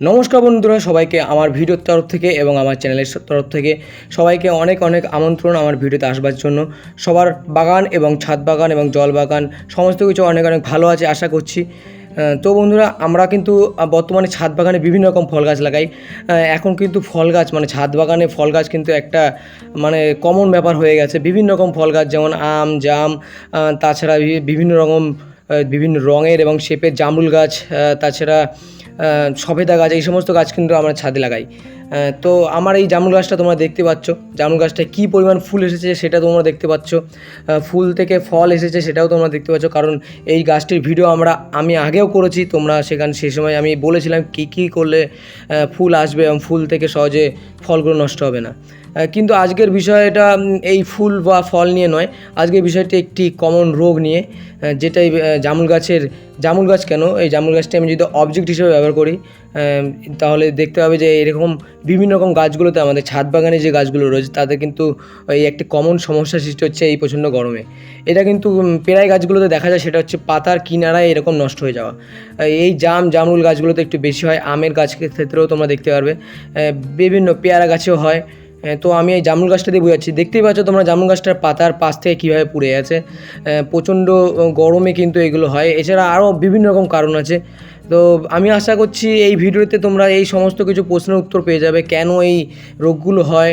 নমস্কার বন্ধুরা, সবাইকে আমার ভিডিওর তরফ থেকে এবং আমার চ্যানেলের তরফ থেকে সবাইকে অনেক অনেক আমন্ত্রণ আমার ভিডিওতে আসবার জন্য। সবার বাগান এবং ছাদ বাগান এবং জল বাগান সমস্ত কিছু অনেক অনেক ভালো আছে আশা করছি। তো বন্ধুরা, আমরা কিন্তু বর্তমানে ছাদ বাগানে বিভিন্ন রকম ফল গাছ লাগাই। এখন কিন্তু ফল গাছ মানে ছাদ বাগানে ফল গাছ কিন্তু একটা মানে কমন ব্যাপার হয়ে গেছে। বিভিন্ন রকম ফল গাছ যেমন আম, জাম তাছাড়া বিভিন্ন রকম বিভিন্ন রঙের এবং শেপের জামরুল গাছ তাছাড়া সবেদা গাছ, এই সমস্ত গাছ কিন্তু আমরা ছাদে লাগাই। তো আমার এই জামরুল গাছটা তোমরা দেখতে পাচ্ছ। জামরুল গাছটায় কী পরিমাণ ফুল এসেছে সেটা তোমরা দেখতে পাচ্ছ। ফুল থেকে ফল এসেছে সেটাও তোমরা দেখতে পাচ্ছ। কারণ এই গাছটির ভিডিও আমরা, আমি আগেও করেছি। তোমরা সেখানে সেই সময় আমি বলেছিলাম কী কী করলে ফুল আসবে এবং ফুল থেকে সহজে ফলগুলো নষ্ট হবে না। কিন্তু আজকের বিষয়টা এই ফুল বা ফল নিয়ে নয়। আজকের বিষয়টি একটি কমন রোগ নিয়ে যেটাই জামুল গাছের জামুল গাছ কেন? এই জামুল গাছটি আমি যদি অবজেক্ট হিসেবে ব্যবহার করি তাহলে দেখতে হবে যে এরকম বিভিন্ন রকম গাছগুলোতে আমাদের ছাদ বাগানে যে গাছগুলো রয়েছে তাতে কিন্তু এই একটি কমন সমস্যা সৃষ্টি হচ্ছে এই প্রচণ্ড গরমে। এটা কিন্তু পেরাই গাছগুলোতে দেখা যায় সেটা হচ্ছে পাতার কিনারায় এরকম নষ্ট হয়ে যাওয়া। এই জাম জামরুল গাছগুলোতে একটু বেশি হয় আমের গাছের ক্ষেত্রেও তোমরা দেখতে পারবে। বিভিন্ন পেয়ারা গাছেও হ্যাঁ, তো আমি এই জামরুল গাছটা দিয়ে বোঝাচ্ছি। দেখতেই পাচ্ছ তোমরা জামরুল গাছটার পাতার পাশ থেকে কীভাবে পুড়ে আছে প্রচণ্ড গরমে কিন্তু এগুলো হয়। এছাড়া আরও বিভিন্ন রকম কারণ আছে। তো আমি আশা করছি এই ভিডিওতে তোমরা এই সমস্ত কিছু প্রশ্নের উত্তর পেয়ে যাবে। কেন এই রোগগুলো হয়?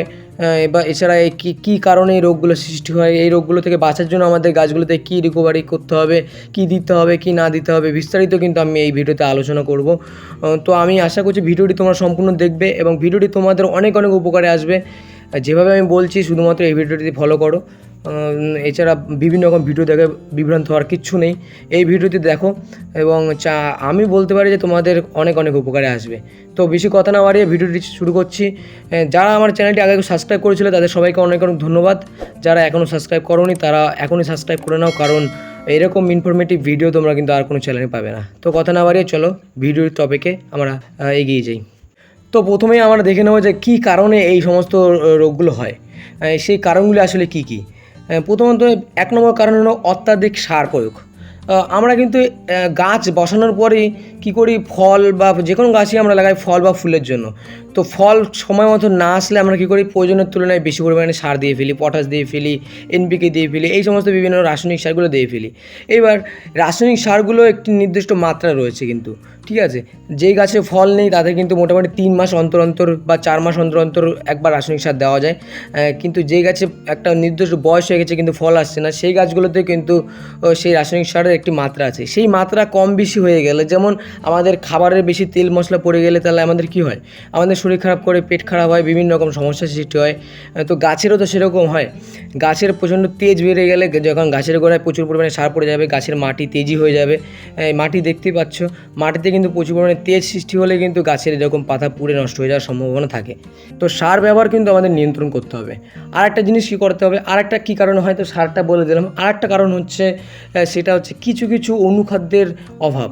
বা এছাড়া কী কী কারণে এই রোগগুলো সৃষ্টি হয়? এই রোগগুলো থেকে বাঁচার জন্য আমাদের গাছগুলোতে কী রিকভারি করতে হবে? কী দিতে হবে? কী না দিতে হবে? বিস্তারিত কিন্তু আমি এই ভিডিওতে আলোচনা করব। তো আমি আশা করছি ভিডিওটি তোমরা সম্পূর্ণ দেখবে এবং ভিডিওটি তোমাদের অনেক অনেক উপকারে আসবে। যেভাবে আমি বলছি, শুধুমাত্র এই ভিডিওটি ফলো করো। এছাড়া বিভিন্ন রকম ভিডিও দেখে বিভ্রান্ত হওয়ার কিচ্ছু নেই। এই ভিডিওটি দেখো এবং চা, আমি বলতে পারি যে তোমাদের অনেক অনেক উপকারে আসবে। তো বেশি কথা না বাড়িয়ে ভিডিওটি শুরু করছি। যারা আমার চ্যানেলটি আগে সাবস্ক্রাইব করেছিল, তাদের সবাইকে অনেক অনেক ধন্যবাদ। যারা এখনও সাবস্ক্রাইব করোনি, তারা এখনই সাবস্ক্রাইব করে নাও, কারণ এরকম ইনফরমেটিভ ভিডিও তোমরা কিন্তু আর কোনো চ্যানেলে পাবে না। তো কথা না বাড়িয়ে চলো ভিডিওর টপিকে আমরা এগিয়ে যাই। তো প্রথমেই আমরা দেখে নেব যে কী কারণে এই সমস্ত রোগগুলো হয়। সেই কারণগুলি আসলে কী কী? প্রথমত এক নম্বর কারণ হলো অত্যাধিক সার প্রয়োগ। আমরা কিন্তু গাছ বসানোর পরেই কী করি, ফল বা যে কোনো গাছই আমরা লাগাই ফল বা ফুলের জন্য। তো ফল সময় মতো না আসলে আমরা কী করি? প্রয়োজনের তুলনায় বেশি পরিমাণে সার দিয়ে ফেলি পটাশ দিয়ে ফেলি এনপিকে দিয়ে ফেলি, এই সমস্ত বিভিন্ন রাসায়নিক সারগুলো দিয়ে ফেলি। এবার রাসায়নিক সারগুলো একটি নির্দিষ্ট মাত্রা রয়েছে কিন্তু, ঠিক আছে? যেই গাছে ফল নেই তাদের কিন্তু মোটামুটি তিন মাস অন্তর অন্তর বা চার মাস অন্তর অন্তর একবার রাসায়নিক সার দেওয়া যায়। কিন্তু যেই গাছে একটা নির্দিষ্ট বয়স হয়ে গেছে কিন্তু ফল আসছে না, সেই গাছগুলোতে কিন্তু সেই রাসায়নিক সারের একটি মাত্রা আছে। সেই মাত্রা কম বেশি হয়ে গেলে, যেমন আমাদের খাবারের বেশি তেল মশলা পড়ে গেলে তাহলে আমাদের কি হয়? আমাদের শরীর খারাপ করে, পেট খারাপ হয়, বিভিন্ন রকম সমস্যার সৃষ্টি হয়। তো গাছেরও তো সেরকম হয়। গাছের প্রচণ্ড তেজ বেড়ে গেলে যখন গাছের গোড়ায় প্রচুর পরিমাণে সার পড়ে যাবে, গাছের মাটি তেজি হয়ে যাবে। মাটি দেখতেই পাচ্ছ, মাটিতে কিন্তু প্রচুর পরিমাণে তেজ সৃষ্টি হলে কিন্তু গাছের এরকম পাতা পুড়ে নষ্ট হয়ে যাওয়ার সম্ভাবনা থাকে। তো সার ব্যবহার কিন্তু আমাদের নিয়ন্ত্রণ করতে হবে। আর একটা জিনিস কী করতে হবে? আর একটা কী কারণে হয়তো সারটা বলে দিলাম। আর একটা কারণ হচ্ছে সেটা হচ্ছে কিছু কিছু অনুখাদ্যের অভাব।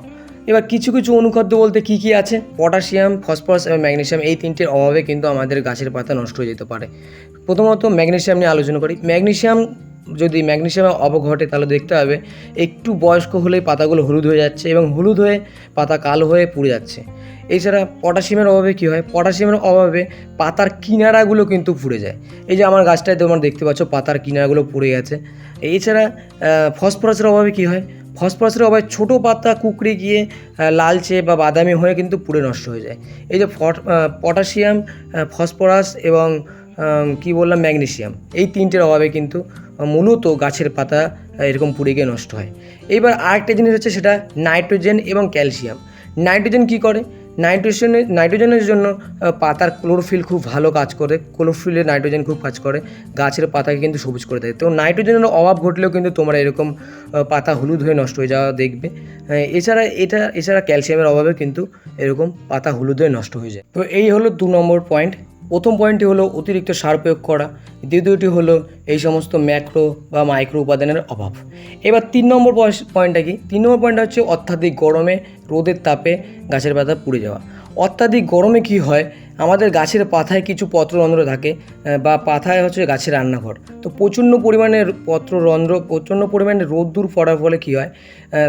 এবার কিছু কিছু অনুখাদ্য বলতে কী কী আছে? পটাশিয়াম, ফসফরাস এবং ম্যাগনেসিয়াম এই তিনটির অভাবে কিন্তু আমাদের গাছের পাতা নষ্ট হয়ে যেতে পারে। প্রথমত ম্যাগনেসিয়াম নিয়ে আলোচনা করি। ম্যাগনেসিয়াম যদি ম্যাগনেসিয়ামের অভাব ঘটে তাহলে দেখতে হবে একটু বয়স্ক হলেই পাতাগুলো হলুদ হয়ে যাচ্ছে এবং হলুদ হয়ে পাতা কালো হয়ে পুড়ে যাচ্ছে। এছাড়া পটাশিয়ামের অভাবে কী হয়? পটাশিয়ামের অভাবে পাতার কিনারাগুলো কিন্তু পুড়ে যায়। এই যে আমার গাছটায় তোমরা দেখতে পাচ্ছ পাতার কিনারাগুলো পুড়ে গেছে। এছাড়া ফসফরাসের অভাবে কী হয়? ফসফরাসের অভাবে ছোটো পাতা কুকড়ে গিয়ে লালচে বা বাদামি হয়ে কিন্তু পুড়ে নষ্ট হয়ে যায়। এই যে পটাশিয়াম ফসফরাস এবং কি বললাম ম্যাগনেশিয়াম এই তিনটের অভাবে কিন্তু মূলত গাছের পাতা এরকম পুড়ে গিয়ে নষ্ট হয়। এবার আরেকটা জিনিস হচ্ছে সেটা নাইট্রোজেন এবং ক্যালসিয়াম। নাইট্রোজেন কি করে? নাইট্রোজেনের নাইট্রোজেনের জন্য পাতার ক্লোরোফিল খুব ভালো কাজ করে। ক্লোরোফিলের নাইট্রোজেন খুব কাজ করে। গাছের পাতাকে কিন্তু সবুজ করে দেয়। তো নাইট্রোজেনের অভাব ঘটলেও কিন্তু তোমরা এরকম পাতা হলুদ হয়ে নষ্ট হয়ে যাওয়া দেখবে। এছাড়া এটা, এছাড়া ক্যালসিয়ামের অভাবে কিন্তু এরকম পাতা হলুদ হয়ে নষ্ট হয়ে যায়। তো এই হলো দু নম্বর পয়েন্ট প্রথম পয়েন্টটি হলো অতিরিক্ত সার প্রয়োগ করা। দ্বিতীয়টি হলো এই সমস্ত ম্যাক্রো বা মাইক্রো উপাদানের অভাব। এবার তিন নম্বর পয়েন্টটা কি? তিন নম্বর পয়েন্টটা হচ্ছে অত্যাধিক গরমে রোদের তাপে গাছের পাতা পুড়ে যাওয়া। অত্যাধিক গরমে কি হয়? আমাদের গাছের পাতায় কিছু পত্ররন্ধ্র থাকে বা পাতায় হচ্ছে গাছের রান্নাঘর। তো প্রচণ্ড পরিমাণে পত্ররন্ধ্র, প্রচণ্ড পরিমাণে রোদ্দুর পড়ার ফলে কী হয়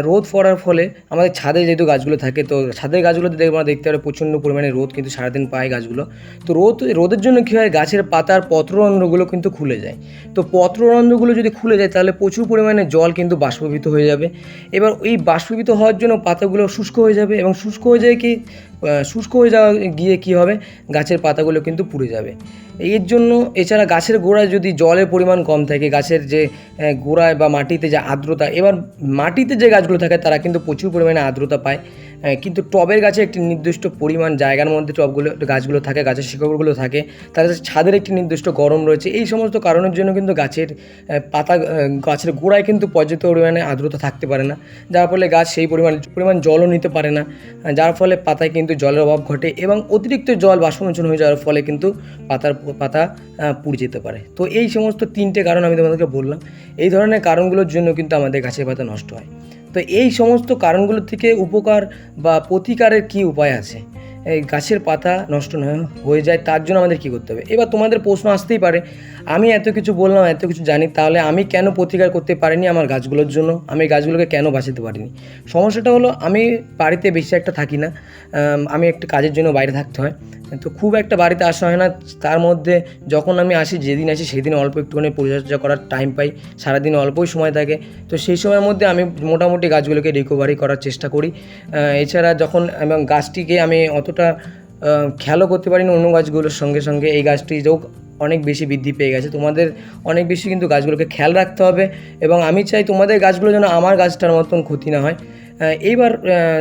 রোদ পড়ার ফলে আমাদের ছাদে যেহেতু গাছগুলো থাকে, তো ছাদের গাছগুলোতে দেখব আমরা দেখতে পারে প্রচণ্ড পরিমাণে রোদ কিন্তু সারাদিন পায় গাছগুলো। তো রোদ, রোদের জন্য কী হয়, গাছের পাতার পত্ররন্ধ্রগুলো কিন্তু খুলে যায়। তো পত্ররন্ধ্রগুলো যদি খুলে যায়, তাহলে প্রচুর পরিমাণে জল কিন্তু বাষ্পীভূত হয়ে যাবে। এবার এই বাষ্পীভূত হওয়ার জন্য পাতাগুলো শুষ্ক হয়ে যাবে এবং শুষ্ক হয়ে যায় কি শুষ্ক হয়ে যাওয়া গিয়ে কী হবে গাছের পাতাগুলো কিন্তু পুড়ে যাবে। এর জন্য এছাড়া গাছের গোড়ায় যদি জলের পরিমাণ কম থাকে, গাছের যে গোড়ায় বা মাটিতে যে আর্দ্রতা, এবার মাটিতে যে গাছগুলো থাকে তারা কিন্তু প্রচুর পরিমাণে আর্দ্রতা পায়। কিন্তু টবের গাছে একটি নির্দিষ্ট পরিমাণ জায়গার মধ্যে টবগুলো, গাছগুলো থাকে, গাছের শিকড়গুলো থাকে, তার ছাদের একটি নির্দিষ্ট গরম রয়েছে। এই সমস্ত কারণের জন্য কিন্তু গাছের পাতা গাছের গোড়ায় কিন্তু পর্যাপ্ত পরিমাণে আর্দ্রতা থাকতে পারে না, যার ফলে গাছ সেই পরিমাণ পরিমাণ জলও নিতে পারে না যার ফলে পাতায় কিন্তু জলের অভাব ঘটে এবং অতিরিক্ত জল বাষ্পমোচন হয়ে যাওয়ার ফলে কিন্তু পাতার, পাতা পুড়ে যেতে পারে। তো এই সমস্ত তিনটে কারণ আমি তোমাদেরকে বললাম। এই ধরনের কারণগুলোর জন্য কিন্তু আমাদের গাছের পাতা নষ্ট হয়। তো এই সমস্ত কারণগুলোর থেকে উপকার বা প্রতিকারের কি উপায় আছে? এই গাছের পাতা নষ্ট না হয়ে যায়, তার জন্য আমাদের কী করতে হবে? এবার তোমাদের প্রশ্ন আসতেই পারে, আমি এত কিছু বললাম, এত কিছু জানি, তাহলে আমি কেন প্রতিকার করতে পারিনি আমার গাছগুলোর জন্য? আমি গাছগুলোকে কেন বাঁচাতে পারিনি? সমস্যাটা হলো, আমি বাড়িতে বেশি একটা থাকি না, আমি একটা কাজের জন্য বাইরে থাকতে হয়। তো খুব একটা বাড়িতে আসা হয় না, তার মধ্যে যখন আমি আসি, যেদিন আসি, সেদিন অল্প একটুখানি পরিচর্যা করার টাইম পাই, সারাদিন অল্পই সময় থাকে। তো সেই সময়ের মধ্যে আমি মোটামুটি গাছগুলোকে রিকভারি করার চেষ্টা করি। এছাড়া যখন এবং গাছটিকে আমি অতটা খেয়ালও করতে পারি না অন্য গাছগুলোর সঙ্গে সঙ্গে। এই গাছটি যোগ অনেক বেশি বৃদ্ধি পেয়ে গেছে। তোমাদের অনেক বেশি কিন্তু গাছগুলোকে খেয়াল রাখতে হবে এবং আমি চাই তোমাদের গাছগুলো যেন আমার গাছটার মতন ক্ষতি না হয়। এইবার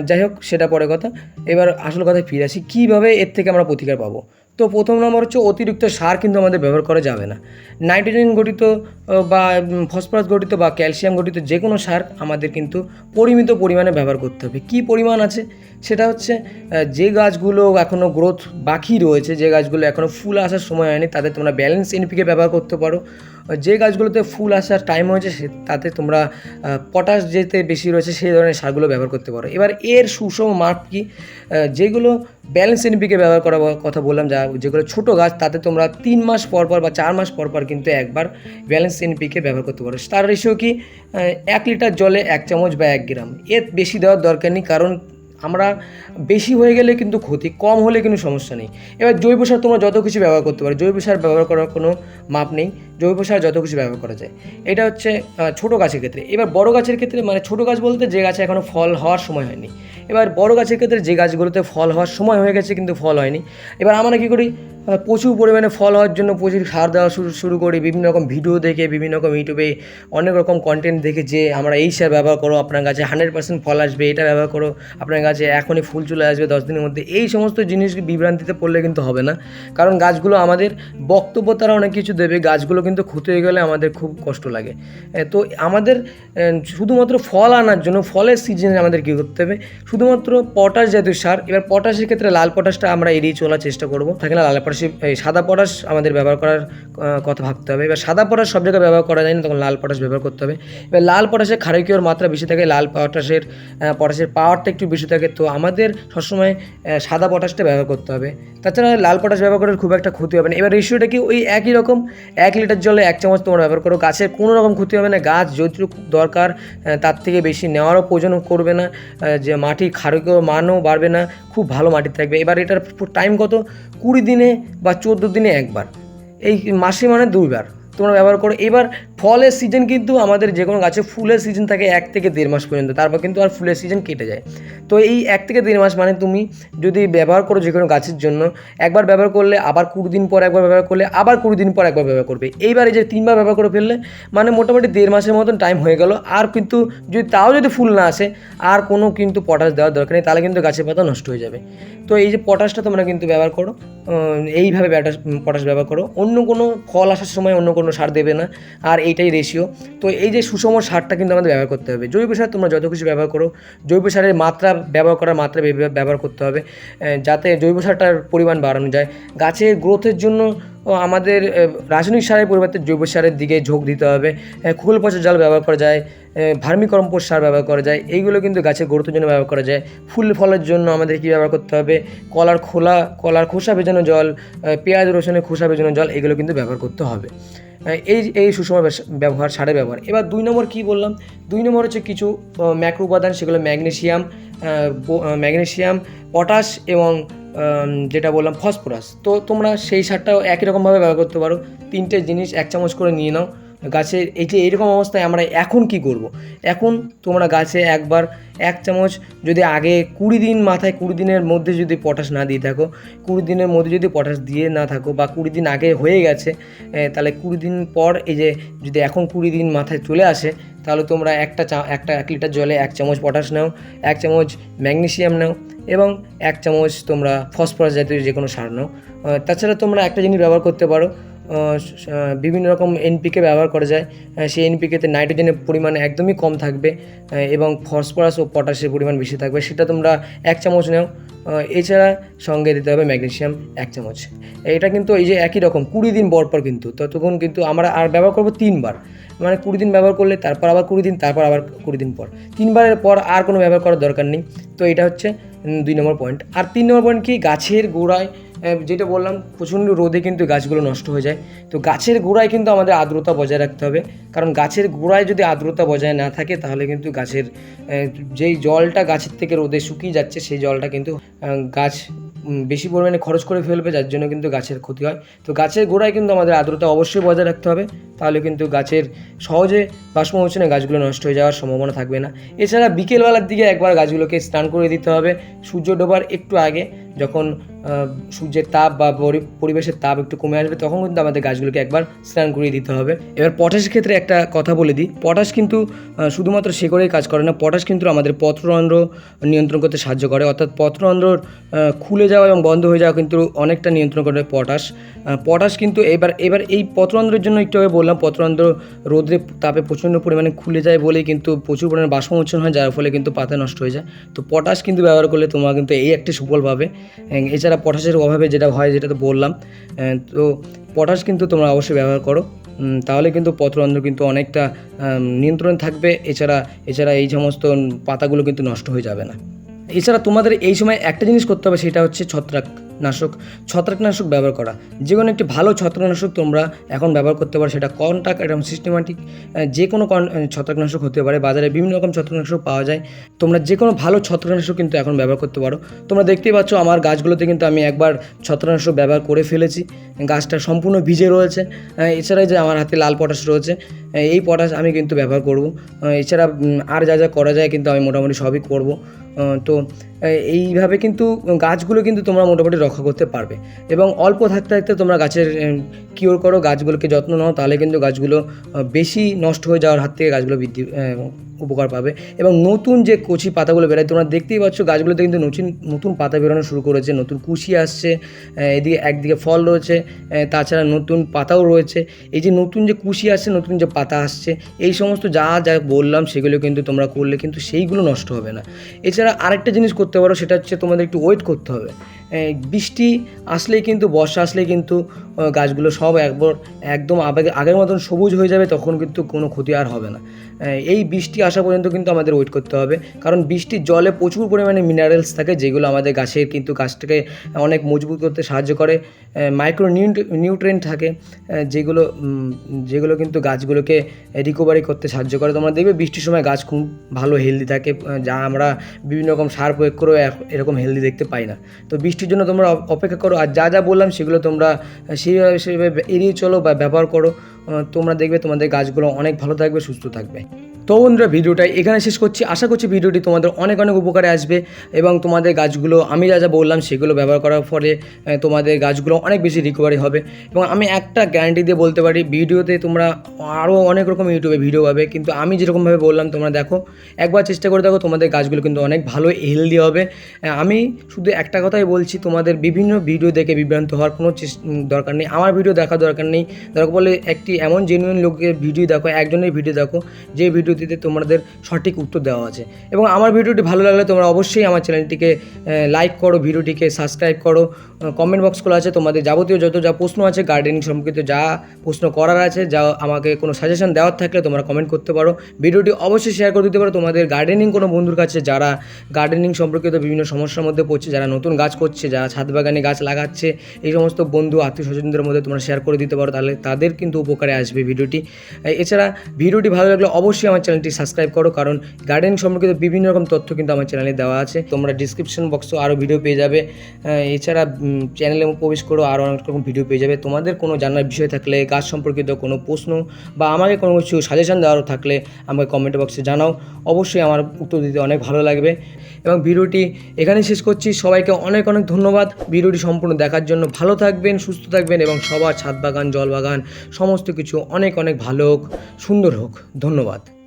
যাই হোক, সেটা পরে কথা। এবার আসল কথায় ফিরে আসি, কীভাবে এর থেকে আমরা প্রতিকার পাবো? তো প্রথম নম্বর হচ্ছে অতিরিক্ত সার কিন্তু আমাদের ব্যবহার করা যাবে না। নাইট্রোজেন গঠিত বা ফসফরাস গঠিত বা ক্যালসিয়াম গঠিত যে কোনো সার আমাদের কিন্তু পরিমিত পরিমাণে ব্যবহার করতে হবে। কী পরিমাণ আছে? সেটা হচ্ছে যে গাছগুলো এখনও গ্রোথ বাকি রয়েছে, যে গাছগুলো এখনও ফুল আসার সময় হয়নি, তাতে তোমরা ব্যালেন্স এনপিকে ব্যবহার করতে পারো। যে গাছগুলোতে ফুল আসার টাইম হয়েছে, সে, তাতে তোমরা পটাশ যেতে বেশি রয়েছে, সেই ধরনের সারগুলো ব্যবহার করতে পারো। এবার এর সুষম মাপ কি? যেগুলো ব্যালেন্স এনপিকে ব্যবহার করার কথা বললাম, যা, যেগুলো ছোটো গাছ, তাতে তোমরা তিন মাস পর পর বা চার মাস পর পর কিন্তু একবার ব্যালেন্স এনপিকে ব্যবহার করতে পারো। তার রেশিও কি? এক লিটার জলে এক চামচ বা এক গ্রাম। এর বেশি দেওয়ার দরকার নেই, কারণ আমরা বেশি হয়ে গেলে কিন্তু ক্ষতি, কম হলে কিন্তু সমস্যা নেই। এবার জৈব সার তোমরা যত কিছু ব্যবহার করতে পারো, জৈব সার ব্যবহার করার কোনো মাপ নেই, জৈব সার যত কিছু ব্যবহার করা যায়। এটা হচ্ছে ছোটো গাছের ক্ষেত্রে। এবার বড় গাছের ক্ষেত্রে মানে ছোটো গাছ বলতে যে গাছে এখনও ফল হওয়ার সময় হয়নি। এবার বড় গাছের ক্ষেত্রে যে গাছগুলোতে ফল হওয়ার সময় হয়ে গেছে কিন্তু ফল হয়নি। এবার আমরা কী করি? প্রচুর পরিমাণে ফল হওয়ার জন্য প্রচুর সার দেওয়া শুরু শুরু করি, বিভিন্ন রকম ভিডিও দেখে, বিভিন্ন রকম ইউটিউবে অনেক রকম কন্টেন্ট দেখে যে আমরা এই সার ব্যবহার করো আপনার গাছে হান্ড্রেড পার্সেন্ট ফল আসবে, এটা ব্যবহার করো, আপনার গাছে এখনই ফুল চলে আসবে দশ দিনের মধ্যে, এই সমস্ত জিনিস বিভ্রান্তিতে পড়লে কিন্তু হবে না। কারণ গাছগুলো আমাদের বক্তব্য তারা অনেক কিছু দেবে, গাছগুলো কিন্তু ক্ষতি হয়ে গেলে আমাদের খুব কষ্ট লাগে। তো আমাদের শুধুমাত্র ফল আনার জন্য, ফলের সিজনে আমাদের কী করতে হবে? শুধুমাত্র পটাশ জাতীয় সার, এবার পটাশের ক্ষেত্রে লাল পটাশটা আমরা এড়িয়ে চলার চেষ্টা করব থাকে না লাল পটাশে এই সাদা পটাশ আমাদের ব্যবহার করার কথা ভাবতে হবে। এবার সাদা পটাশ সব জায়গায় ব্যবহার করা যায় না, তখন লাল পটাশ ব্যবহার করতে হবে। এবার লাল পটাশের ক্ষারকীয়র মাত্রা বেশি থাকে, লাল পটাশের পটাশের পাওয়ারটা একটু বেশি থাকে। তো আমাদের সবসময় সাদা পটাশটা ব্যবহার করতে হবে। তাছাড়া লাল পটাশ ব্যবহার করার খুব একটা ক্ষতি হবে না। এবার রেশিওটা কি ওই একই রকম? এক লিটার জলে এক চামচ তোমরা ব্যবহার করো। গাছের কোনো রকম ক্ষতি হবে না। গাছ যতটুকু দরকার তার থেকে বেশি নেওয়ারও প্রয়োজন করবে না। যে মাটি ক্ষারকীয় মানও বাড়বে না। খুব ভালো মাটি থাকবে। এবার এটার টাইম কত? কুড়ি দিনে বা চোদ্দ দিনে একবার। এই মাসে মানে দুইবার। তোমরা ব্যবহার করো। এবার ফলের সিজন কিন্তু আমাদের যে কোনো গাছে ফুলের সিজন থাকে এক থেকে দেড় মাস পর্যন্ত, তারপর কিন্তু আর ফুলের সিজন কেটে যায়। তো এই এক থেকে দেড় মাস মানে তুমি যদি ব্যবহার করো যে কোনো গাছের জন্য, একবার ব্যবহার করলে আবার কুড়ি দিন পর একবার ব্যবহার করলে আবার কুড়ি দিন পর একবার ব্যবহার করবে। এইবার এই যে তিনবার ব্যবহার করে ফেললে মানে মোটামুটি দেড় মাসের মতন টাইম হয়ে গেল। আর কিন্তু যদি তাও যদি ফুল না আসে, আর কোনো কিন্তু পটাশ দেওয়ার দরকার নেই, তাহলে কিন্তু গাছের পাতা নষ্ট হয়ে যাবে। তো এই যে পটাশটা তোমরা কিন্তু ব্যবহার করো এইভাবে পটাশ ব্যবহার করো। অন্য কোনো ফল আসার সময় অন্য কোনো সার দেবে না। আর এইটাই রেশিও তো এই যে সুষম সারটা কিন্তু আমাদের ব্যবহার করতে হবে। জৈব সার তোমরা যত কিছু ব্যবহার করো, জৈব সারের মাত্রা, ব্যবহার করার মাত্রা ব্যবহার করতে হবে যাতে জৈব সারটার পরিমাণ বাড়ানো যায়। গাছের গ্রোথের জন্য আমাদের রাসায়নিক সারের পরিবর্তে জৈব সারের দিকে ঝোঁক দিতে হবে। খোল পচা জল ব্যবহার করা যায় ভার্মি কম্পোস্ট সার ব্যবহার করা যায়। এইগুলো কিন্তু গাছের গ্রোথের জন্য ব্যবহার করা যায়। ফুল ফলের জন্য আমাদের কী ব্যবহার করতে হবে? কলার খোলা, কলার খোসা ভেজানো জল পেঁয়াজ রসুনের খোসা ভেজানো জল, এগুলো কিন্তু ব্যবহার করতে হবে। এই এই সুষম ব্যবহার, সারের ব্যবহার। এবার দুই নম্বর কী বললাম? দুই নম্বর হচ্ছে কিছু ম্যাক্রো উপাদান, সেগুলো ম্যাগনেশিয়াম ম্যাগনেশিয়াম পটাশ এবং যেটা বললাম, ফসফরাস। তো তোমরা সেই সারটাও একই রকমভাবে ব্যবহার করতে পারো। তিনটে জিনিস এক চামচ করে নিয়ে নাও। গাছের এই যে এইরকম অবস্থায় আমরা এখন কি করব। এখন তোমরা গাছে একবার এক চামচ যদি আগে কুড়ি দিন মাথায়, কুড়ি দিনের মধ্যে যদি পটাশ না দিয়ে থাকো, কুড়ি দিনের মধ্যে যদি পটাশ দিয়ে না থাকো বা কুড়ি দিন আগে হয়ে গেছে তাহলে কুড়ি দিন পর এই যে যদি এখন কুড়ি দিন মাথায় চলে আসে, তাহলে তোমরা একটা চা, একটা এক লিটার জলে এক চামচ পটাশ নাও, এক চামচ ম্যাগনেশিয়াম নাও এবং এক চামচ তোমরা ফসফরাস জাতীয় যে কোনো সার নাও তাছাড়া তোমরা একটা জিনিস ব্যবহার করতে পারো বিভিন্ন রকম এনপিকে ব্যবহার করা যায়। সেই এনপিকেতে নাইট্রোজেনের পরিমাণ একদমই কম থাকবে এবং ফসফরাস ও পটাশের পরিমাণ বেশি থাকবে। সেটা তোমরা এক চামচ নাও। এছাড়া সঙ্গে দিতে হবে ম্যাগনেসিয়াম এক চামচ। এটা কিন্তু এই যে একই রকম, কুড়ি দিন পর পর কিন্তু, ততক্ষণ কিন্তু আমরা আর ব্যবহার করব তিনবার। মানে কুড়ি দিন ব্যবহার করলে তারপর আবার কুড়ি দিন, তারপর আবার কুড়ি দিন পর। তিনবারের পর আর কোনো ব্যবহার করার দরকার নেই। তো এটা হচ্ছে দুই নম্বর পয়েন্ট আর তিন নম্বর পয়েন্ট কি? গাছের গোড়ায় যেটা বললাম, প্রচণ্ড রোদে কিন্তু গাছগুলো নষ্ট হয়ে যায়। তো গাছের গোড়ায় কিন্তু আমাদের আর্দ্রতা বজায় রাখতে হবে। কারণ গাছের গোড়ায় যদি আর্দ্রতা বজায় না থাকে, তাহলে কিন্তু গাছের যেই জলটা গাছের থেকে রোদে শুকিয়ে যাচ্ছে, সেই জলটা কিন্তু গাছ বেশি পরিমাণে খরচ করে ফেলবে, যার জন্য কিন্তু গাছের ক্ষতি হয়। তো গাছের গোড়ায় কিন্তু আমাদের আর্দ্রতা অবশ্যই বজায় রাখতে হবে। তাহলে কিন্তু গাছের সহজে বাষ্পমোচনে গাছগুলো নষ্ট হয়ে যাওয়ার সম্ভাবনা থাকবে না। এছাড়া বিকেলবেলার দিকে একবার গাছগুলোকে স্নান করে দিতে হবে। সূর্য ডোবার একটু আগে, যখন সূর্যের তাপ বা পরি- পরিবেশের তাপ একটু কমে আসবে তখন কিন্তু আমাদের গাছগুলোকে একবার স্নান করিয়ে দিতে হবে। এবার পটাশের ক্ষেত্রে একটা কথা বলে দিই পটাশ কিন্তু শুধুমাত্র শেকড়েই কাজ করে না পটাশ কিন্তু আমাদের পত্ররন্ধ্র নিয়ন্ত্রণ করতে সাহায্য করে। অর্থাৎ পত্ররন্ধ্র খুলে যাওয়া এবং বন্ধ হয়ে যাওয়া কিন্তু অনেকটা নিয়ন্ত্রণ করে পটাশ। পটাশ কিন্তু এবার এবার এই পত্ররন্ধ্রের জন্য একটু বললাম পত্ররন্ধ্র রোদ্রে তাপে প্রচণ্ড পরিমাণে খুলে যায় বলেই কিন্তু প্রচুর পরিমাণে বাষ্পমোচন হয় যার ফলে কিন্তু পাতা নষ্ট হয়ে যায়। তো পটাশ কিন্তু ব্যবহার করলে তোমরা কিন্তু এই একটি সুফল পাবে। এং, এছাড়া পটাশের অভাবে যেটা হয়, যেটা তো বললাম তো পটাশ কিন্তু তোমরা অবশ্যই ব্যবহার করো। তাহলে কিন্তু পত্ররন্ধ্র কিন্তু অনেকটা নিয়ন্ত্রণ থাকবে। এছাড়া এছাড়া এই সমস্ত পাতাগুলো কিন্তু নষ্ট হয়ে যাবে না। এছাড়া তোমাদের এই সময় একটা জিনিস করতে হবে, সেটা হচ্ছে ছত্রাকনাশক ছত্রাকনাশক ব্যবহার করা। যে কোনো একটি ভালো ছত্রাকনাশক তোমরা এখন ব্যবহার করতে পারো, সেটা কন্টাক্ট এবং সিস্টেমাটিক যে কোনো কন ছত্রাকনাশক হতে পারে। বাজারে বিভিন্ন রকম ছত্রাকনাশক পাওয়া যায়। তোমরা যে কোনো ভালো ছত্রাকনাশক কিন্তু এখন ব্যবহার করতে পারো। তোমরা দেখতেই পাচ্ছ আমার গাছগুলোতে কিন্তু আমি একবার ছত্রাকনাশক ব্যবহার করে ফেলেছি। গাছটা সম্পূর্ণ ভিজে রয়েছে। এছাড়া যে আমার হাতে লাল পটাশ রয়েছে। এই পটাশ আমি কিন্তু ব্যবহার করব। এছাড়া আর যা যা করা যায় কিন্তু আমি মোটামুটি সবই করব। তো এইভাবে কিন্তু গাছগুলো কিন্তু তোমরা মোটামুটি রক্ষা করতে পারবে। এবং অল্প থাকতে থাকতে তোমরা গাছের কিওর করো, গাছগুলোকে যত্ন নাও, তাহলে কিন্তু গাছগুলো বেশি নষ্ট হয়ে যাওয়ার হাত থেকে গাছগুলো বৃদ্ধি উপকার পাবে। এবং নতুন যে কচি পাতাগুলো বেরোয়, তোমরা দেখতেই পাচ্ছ গাছগুলোতে কিন্তু নতুন নতুন পাতা বেরোনো শুরু করেছে, নতুন কুশি আসছে এদিকে একদিকে ফল রয়েছে তাছাড়া নতুন পাতাও রয়েছে। এই যে নতুন যে কুশি আসছে, নতুন যে পাতা আসছে, এই সমস্ত যা যা বললাম সেগুলো কিন্তু তোমরা করলে কিন্তু সেইগুলো নষ্ট হবে না। এছাড়া আরেকটা জিনিস করতে পারো, সেটা হচ্ছে তোমাদের একটু ওয়েট করতে হবে। বৃষ্টি আসলেই কিন্তু, বর্ষা আসলেই কিন্তু গাছগুলো সব একবার একদম আগে- আগের মতন সবুজ হয়ে যাবে, তখন কিন্তু কোনো ক্ষতি আর হবে না। এই বৃষ্টি আসা পর্যন্ত কিন্তু আমাদের ওয়েট করতে হবে। কারণ বৃষ্টির জলে প্রচুর পরিমাণে মিনারেলস থাকে, যেগুলো আমাদের গাছের কিন্তু গাছটাকে অনেক মজবুত করতে সাহায্য করে। মাইক্রো নিউট্রেন্ট থাকে যেগুলো যেগুলো কিন্তু গাছগুলোকে রিকভারি করতে সাহায্য করে। তোমরা দেখবে বৃষ্টির সময় গাছ খুব ভালো হেলদি থাকে যা আমরা বিভিন্ন রকম সার প্রয়োগ করেও এরকম হেলদি দেখতে পাই না। তো বৃষ্টির জন্য তোমরা অপেক্ষা করো, আর যা যা বললাম সেগুলো তোমরা সেইভাবে সেইভাবে এড়িয়ে চলো বা ব্যবহার করো। তোমরা দেখবে তোমাদের গাছগুলো অনেক ভালো থাকবে, সুস্থ থাকবে। তো বন্ধুরা, ভিডিওটা এখানে শেষ করছি। আশা করছি ভিডিওটি তোমাদের অনেক অনেক উপকারে আসবে এবং তোমাদের গাছগুলো, আমি যা যা বললাম সেগুলো ব্যবহার করার ফলে তোমাদের গাছগুলো অনেক বেশি রিকভারি হবে। এবং আমি একটা গ্যারান্টি দিয়ে বলতে পারি, ভিডিওতে তোমরা আরও অনেক রকম ইউটিউবে ভিডিও পাবে। কিন্তু আমি যেরকমভাবে বললাম, তোমরা দেখো, একবার চেষ্টা করে দেখো, তোমাদের গাছগুলো কিন্তু অনেক ভালো হেলদি হবে। আমি শুধু একটা কথাই বলছি, তোমাদের বিভিন্ন ভিডিও দেখে বিভ্রান্ত হওয়ার কোনো দরকার নেই। আমার ভিডিও দেখার দরকার নেই। দরকার বলে একটি একটি এমন জেনুইন লোকের ভিডিও দেখো, একজনের ভিডিও দেখো, যে ভিডিওটিতে তোমাদের সঠিক উত্তর দেওয়া আছে। এবং আমার ভিডিওটি ভালো লাগলে তোমরা অবশ্যই আমার চ্যানেলটিকে লাইক করো ভিডিওটিকে সাবস্ক্রাইব করো। কমেন্ট বক্স খোলা আছে, তোমাদের যাবতীয় যত যা প্রশ্ন আছে গার্ডেনিং সম্পর্কিত যা প্রশ্ন করার আছে, যা আমাকে কোনো সাজেশন দেওয়ার থাকলে তোমরা কমেন্ট করতে পারো। ভিডিওটি অবশ্যই শেয়ার করে দিতে পারো। তোমাদের গার্ডেনিং কোনো বন্ধুর কাছে, যারা গার্ডেনিং সম্পর্কিত বিভিন্ন সমস্যার মধ্যে পড়ছে, যারা নতুন গাছ করছে, যারা ছাদ বাগানে গাছ লাগাচ্ছে, এই সমস্ত বন্ধু আত্মীয় স্বজনদের মধ্যে তোমরা শেয়ার করে দিতে পারো। তাহলে তাদের কিন্তু উপকারে আসবে ভিডিওটি। এছাড়া ভিডিওটি ভালো লাগলে অবশ্যই আমার চ্যানেলটি সাবস্ক্রাইব করো, কারণ গার্ডেন সম্পর্কিত বিভিন্ন রকম তথ্য কিন্তু আমার চ্যানেলে দেওয়া আছে। তোমরা ডিসক্রিপশন বক্সেও আরও ভিডিও পেয়ে যাবে। এছাড়া চ্যানেলে প্রবেশ করো আরও অনেক রকম ভিডিও পেয়ে যাবে। তোমাদের কোনো জানার বিষয় থাকলে, গাছ সম্পর্কিত কোনো প্রশ্ন বা আমাকে কোনো কিছু সাজেশন দেওয়ার থাকলে আমাকে কমেন্ট বক্সে জানাও। অবশ্যই আমার উত্তর দিতে অনেক ভালো লাগবে। এবং ভিডিওটি এখানেই শেষ করছি। সবাইকে অনেক অনেক ধন্যবাদ। ভিডিওটি সম্পূর্ণ দেখার জন্য ভালো থাকবেন, সুস্থ থাকবেন এবং সবার ছাদ বাগান, জল বাগান, সমস্ত কিছু অনেক অনেক ভালো হোক, সুন্দর হোক। ধন্যবাদ।